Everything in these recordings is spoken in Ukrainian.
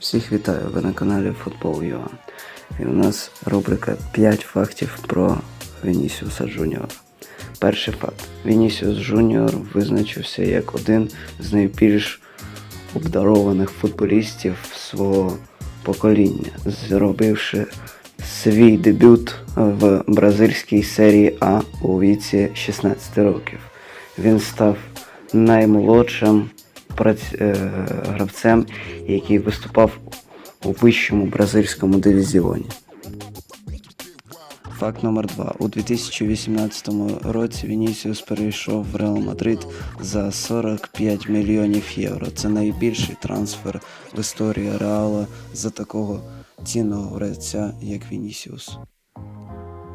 Всіх вітаю, ви на каналі Футбол.ua. І у нас рубрика 5 фактів про Вінісіуса Джуніора. Перший факт. Вінісіус Джуніор визначився як один з найбільш обдарованих футболістів свого покоління, зробивши свій дебют в бразильській серії А у віці 16 років. Він став наймолодшим е, гравцем, який виступав у вищому бразильському дивізіоні. Факт номер 2 У 2018 році Вінісіус перейшов в Реал Мадрид за 45 мільйонів євро. Це найбільший трансфер в історії Реала за такого цінного гравця, як Вінісіус.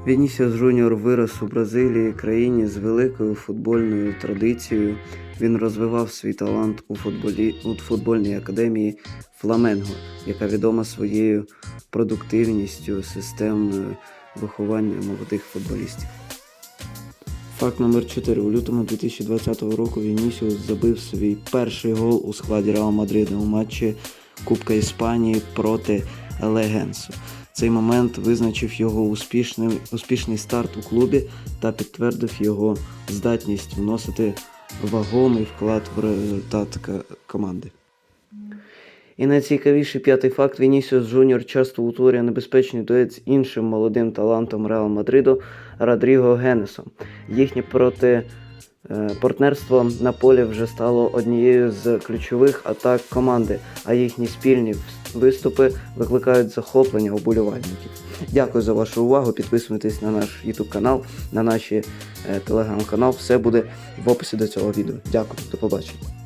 Вінісіус Жуніор вирос у Бразилії, країні з великою футбольною традицією. Він розвивав свій талант у футболі у футбольній академії Фламенго, яка відома своєю продуктивністю, системною виховання молодих футболістів. Факт номер 4. У лютому 2020 року Вінісіус забив свій перший гол у складі Реал Мадрида у матчі Кубка Іспанії проти Легенсу. Цей момент визначив його успішний, успішний старт у клубі та підтвердив його здатність вносити вагомий вклад в результат команди. І найцікавіший п'ятий факт Вінісіус Джуніор часто утворює небезпечний дует з іншим молодим талантом Реал Мадриду Родріго Генесом. Їхнє проти е, партнерство на полі вже стало однією з ключових атак команди, а їхні спільні виступи викликають захоплення оболівальників. Дякую за вашу увагу. Підписуйтесь на наш YouTube канал, на наші телеграм-канал. Все буде в описі до цього відео. Дякую, до побачення.